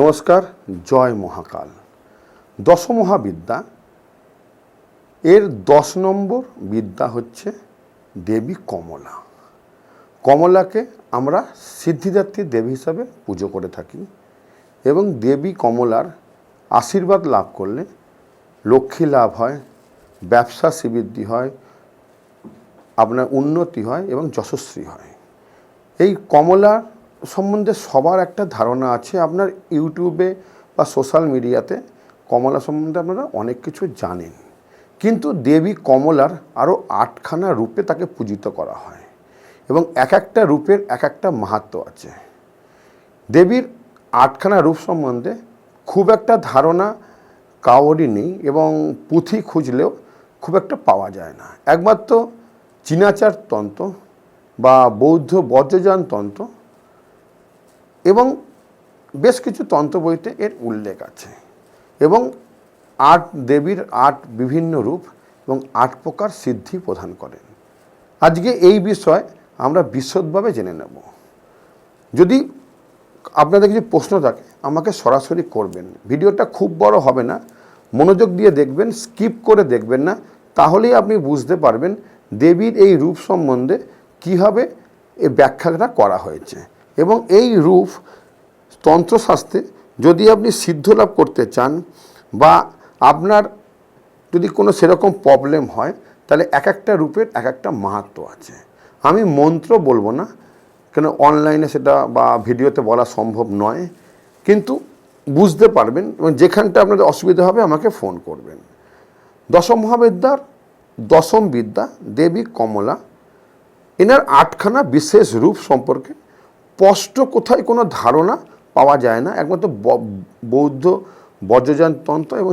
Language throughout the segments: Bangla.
নমস্কার, জয় মহাকাল। দশমহাবিদ্যা, এর দশ নম্বর বিদ্যা হচ্ছে দেবী কমলা। কমলাকে আমরা সিদ্ধিদাত্রী দেবী হিসাবে পুজো করে থাকি এবং দেবী কমলার আশীর্বাদ লাভ করলে লক্ষ্মী লাভ হয়, ব্যবসা শ্রীবৃদ্ধি হয়, আপনার উন্নতি হয় এবং যশস্বী হয়। এই কমলা সম্বন্ধে সবার একটা ধারণা আছে। আপনার ইউটিউবে বা সোশ্যাল মিডিয়াতে কমলা সম্বন্ধে আপনারা অনেক কিছু জানেন। কিন্তু দেবী কমলার আরও আটখানা রূপে তাকে পূজিত করা হয় এবং এক একটা রূপের এক একটা মাহাত্ম আছে। দেবীর আটখানা রূপ সম্বন্ধে খুব একটা ধারণা কাউরই নেই এবং পুঁথি খুঁজলেও খুব একটা পাওয়া যায় না। একমাত্র চীনাচার তন্ত্র বা বৌদ্ধ বজ্রযান তন্ত্র এবং বেশ কিছু তন্ত্র বইতে এর উল্লেখ আছে। এবং আট দেবীর আট বিভিন্ন রূপ এবং আট প্রকার সিদ্ধি প্রদান করেন। আজকে এই বিষয় আমরা বিশদভাবে জেনে নেব। যদি আপনাদের কিছু প্রশ্ন থাকে, আমাকে সরাসরি করবেন। ভিডিওটা খুব বড় হবে না। মনোযোগ দিয়ে দেখবেন, স্কিপ করে দেখবেন না। তাহলেই আপনি বুঝতে পারবেন দেবীর এই রূপ সম্বন্ধে কীভাবে এ ব্যাখ্যাটা করা হয়েছে। এবং এই রূপ তন্ত্রশাস্ত্রে যদি আপনি সিদ্ধ লাভ করতে চান বা আপনার যদি কোনো সেরকম প্রবলেম হয়, তাহলে এক একটা রূপের এক একটা মাহাত্ম আছে। আমি মন্ত্র বলব না, কেন অনলাইনে সেটা বা ভিডিওতে বলা সম্ভব নয়, কিন্তু বুঝতে পারবেন এবং যেখানটা আপনাদের অসুবিধা হবে আমাকে ফোন করবেন। দশম মহাবিদ্যার দশম বিদ্যা, দেবী কমলা, এনার আটখানা বিশেষ রূপ সম্পর্কে স্পষ্ট কোথায় কোনো ধারণা পাওয়া যায় না, একমাত্র বৌদ্ধ বজ্রযান তন্ত্র এবং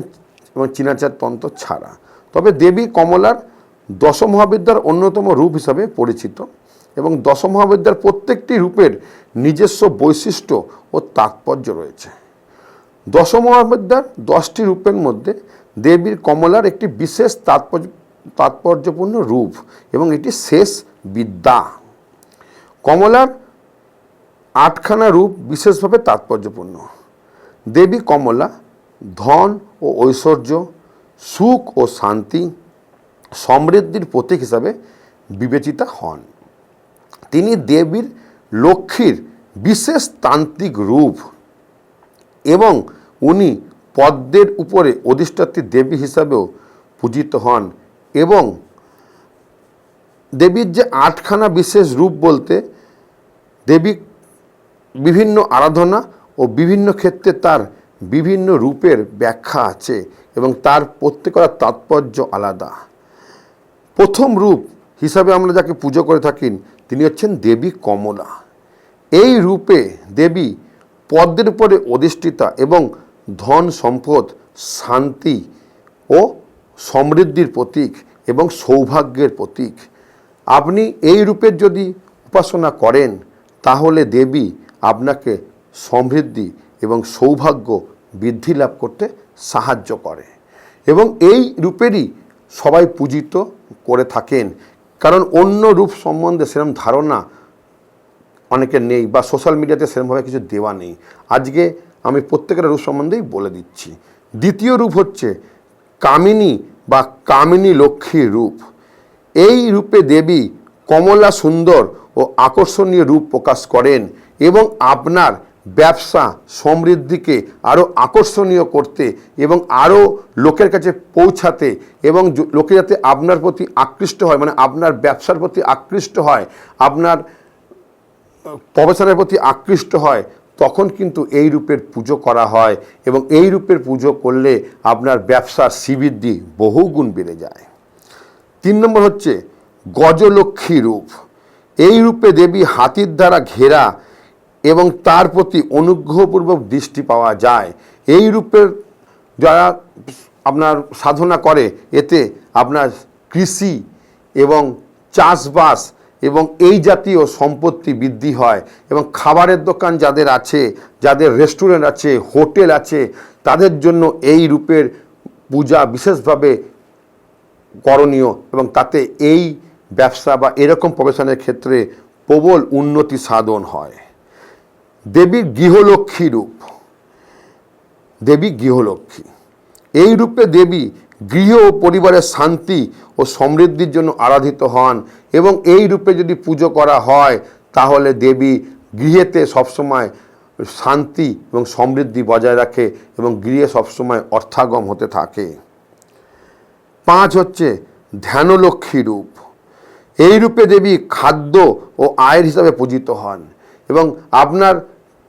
এবং চীনাচার তন্ত্র ছাড়া। তবে দেবী কমলার দশ মহাবিদ্যার অন্যতম রূপ হিসাবে পরিচিত এবং দশ মহাবিদ্যার প্রত্যেকটি রূপের নিজস্ব বৈশিষ্ট্য ও তাৎপর্য রয়েছে। দশ মহাবিদ্যার দশটি রূপের মধ্যে দেবীর কমলার একটি বিশেষ তাৎপর্য, তাৎপর্যপূর্ণ রূপ এবং এটি শেষ বিদ্যা। কমলার আটখানা রূপ বিশেষভাবে তাৎপর্যপূর্ণ। দেবী কমলা, ধন ও ঐশ্বর্য, সুখ ও শান্তি সমৃদ্ধির প্রতীক হিসাবে বিবেচিতা হন। তিনি দেবীর লক্ষ্মীর বিশেষ তান্ত্রিক রূপ এবং উনি পদ্মের উপরে অধিষ্ঠাত্রী দেবী হিসাবেও পূজিত হন এবং দেবীর যে আটখানা বিশেষ রূপ বলতে দেবী বিভিন্ন আরাধনা ও বিভিন্ন ক্ষেত্রে তার বিভিন্ন রূপের ব্যাখ্যা আছে এবং তার প্রত্যেকটা তাৎপর্য আলাদা। প্রথম রূপ হিসাবে আমরা যাকে পুজো করে থাকি, তিনি হচ্ছেন দেবী কমলা। এই রূপে দেবী পদ্মের উপরে অধিষ্ঠিতা এবং ধন, সম্পদ, শান্তি ও সমৃদ্ধির প্রতীক এবং সৌভাগ্যের প্রতীক। আপনি এই রূপের যদি উপাসনা করেন, তাহলে দেবী আপনাকে সমৃদ্ধি এবং সৌভাগ্য বৃদ্ধি লাভ করতে সাহায্য করে। এবং এই রূপেরই সবাই পূজিত করে থাকেন। কারণ অন্য রূপ সম্বন্ধে সেরকম ধারণা অনেকের নেই বা সোশ্যাল মিডিয়াতে সেরকমভাবে কিছু দেওয়া নেই। আজকে আমি প্রত্যেকের রূপ সম্বন্ধেই বলে দিচ্ছি। দ্বিতীয় রূপ হচ্ছে কামিনী বা কামিনী লক্ষ্মী রূপ। এই রূপে দেবী কমলা সুন্দর ও আকর্ষণীয় রূপ প্রকাশ করেন। এবং আপনার ব্যবসা সমৃদ্ধিকে আরও আকর্ষণীয় করতে এবং আরও লোকের কাছে পৌঁছাতে এবং লোকে যাতে আপনার প্রতি আকৃষ্ট হয় মানে আপনার ব্যবসার প্রতি আকৃষ্ট হয়, আপনার প্রফেশনের প্রতি আকৃষ্ট হয়, তখন কিন্তু এই রূপের পুজো করা হয় এবং এই রূপের পুজো করলে আপনার ব্যবসার শ্রীবৃদ্ধি বহুগুণ বেড়ে যায়। তিন নম্বর হচ্ছে গজলক্ষ্মী রূপ। এই রূপে দেবী হাতির দ্বারা ঘেরা এবং তার প্রতি অনুগ্রহপূর্বক দৃষ্টি পাওয়া যায়। এই রূপের যারা আপনার সাধনা করে, এতে আপনার কৃষি এবং চাষবাস এবং এই জাতীয় সম্পত্তি বৃদ্ধি হয় এবং খাবারের দোকান যাদের আছে, যাদের রেস্টুরেন্ট আছে, হোটেল আছে, তাদের জন্য এই রূপের পূজা বিশেষভাবে করণীয় এবং তাতে এই ব্যবসা বা এরকম প্রফেশনের ক্ষেত্রে প্রবল উন্নতি সাধন হয়। দেবীর গৃহলক্ষ্মী রূপ। দেবী গৃহলক্ষ্মী। এই রূপে দেবী গৃহ ও পরিবারের শান্তি ও সমৃদ্ধির জন্য আরাধিত হন এবং এই রূপে যদি পুজো করা হয়, তাহলে দেবী গৃহেতে সবসময় শান্তি এবং সমৃদ্ধি বজায় রাখে এবং গৃহে সবসময় অর্থাগম হতে থাকে। পাঁচ হচ্ছে ধ্যানলক্ষ্মী রূপ। এই রূপে দেবী খাদ্য ও আয়ের হিসাবে পূজিত হন এবং আপনার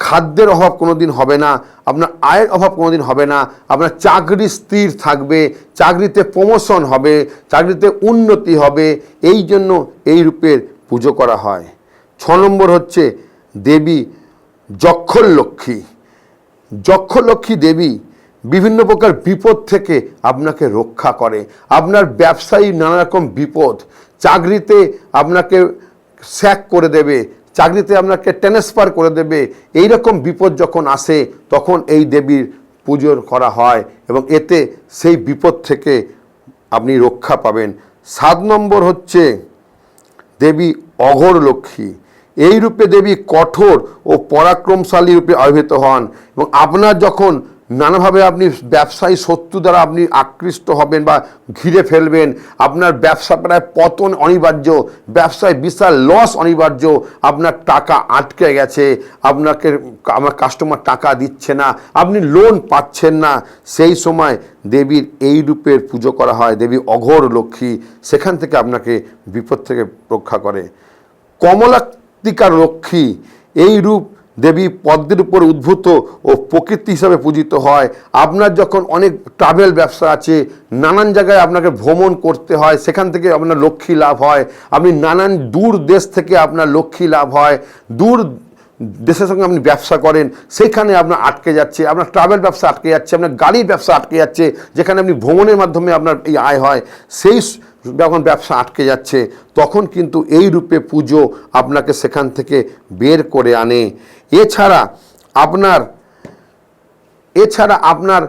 খাদ্যের অভাব কোনোদিন হবে না, আপনার আয়ের অভাব কোনোদিন হবে না, আপনার চাকরি স্থির থাকবে, চাকরিতে প্রমোশন হবে, চাকরিতে উন্নতি হবে, এই জন্য এই রূপের পুজো করা হয়। ছ নম্বর হচ্ছে দেবী যক্ষর লক্ষ্মী। যক্ষলক্ষ্মী দেবী বিভিন্ন প্রকার বিপদ থেকে আপনাকে রক্ষা করে। আপনার ব্যবসায়ী নানা রকম বিপদ, চাকরিতে আপনাকে স্যাক করে দেবে চাকরিতে আপনাকে ট্রান্সফার করে দেবে। এই রকম বিপদ যখন আসে, তখন এই দেবীর পুজোর করা হয় এবং এতে সেই বিপদ থেকে আপনি রক্ষা পাবেন। সাত নম্বর হচ্ছে দেবী অঘর লক্ষ্মী এই রূপে দেবী কঠোর ও পরাক্রমশালী রূপে আবির্ভূত হন এবং আপনার যখন নানাভাবে আপনি ব্যবসায়ী শত্রু দ্বারা আপনি আকৃষ্ট হবেন বা ঘিরে ফেলবেন। আপনার ব্যবসা প্রায় পতন অনিবার্য, ব্যবসায় বিশাল লস অনিবার্য। আপনার টাকা আটকে গেছে, আপনাকে আমার কাস্টমার টাকা দিচ্ছে না, আপনি লোন পাচ্ছেন না। সেই সময় দেবীর এই রূপের পুজো করা হয়, দেবী অঘোর লক্ষ্মী, সেখান থেকে আপনাকে বিপদ থেকে রক্ষা করে। কমলাত্মিকার লক্ষ্মী, এই রূপ দেবী পদ্মের উপর উদ্ভূত ও প্রকৃতি হিসাবে পূজিত হয়। আপনার যখন অনেক ট্রাভেল ব্যবসা আছে, নানান জায়গায় আপনাকে ভ্রমণ করতে হয়, সেখান থেকে আপনার লক্ষ্মী লাভ হয়। আপনি নানান দূর দেশ থেকে আপনার লক্ষ্মী লাভ হয়। দূর দেশের সঙ্গে আপনি ব্যবসা করেন সেইখানে আপনার আটকে যাচ্ছে, আপনার ট্রাভেল ব্যবসা আটকে যাচ্ছে, আপনার গাড়ির ব্যবসা আটকে যাচ্ছে, যেখানে আপনি ভ্রমণের মাধ্যমে আপনার এই আয় হয়। সেই যখন ব্যবসা আটকে যাচ্ছে, তখন কিন্তু এই রূপে পুজো আপনাকে সেখান থেকে বের করে আনে। এছাড়া আপনার এছাড়া আপনার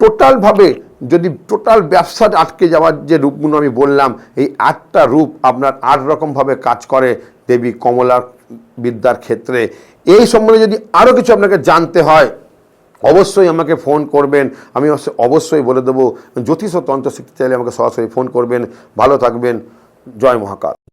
টোটালভাবে যদি টোটাল ব্যবসা আটকে যাওয়ার যে রূপগুলো আমি বললাম, এই আটটা রূপ আপনার আট রকমভাবে কাজ করে দেবী কমলার বিদ্যার ক্ষেত্রে। এই সম্বন্ধে যদি আরও কিছু আপনাকে জানতে হয় অবশ্যই আমাকে ফোন করবেন। আমি অবশ্য- অবশ্যই বলে দেবো জ্যোতিষ ও তন্ত্র শিখতে চাইলে আমাকে সরাসরি ফোন করবেন। ভালো থাকবেন। জয় মহাকাল।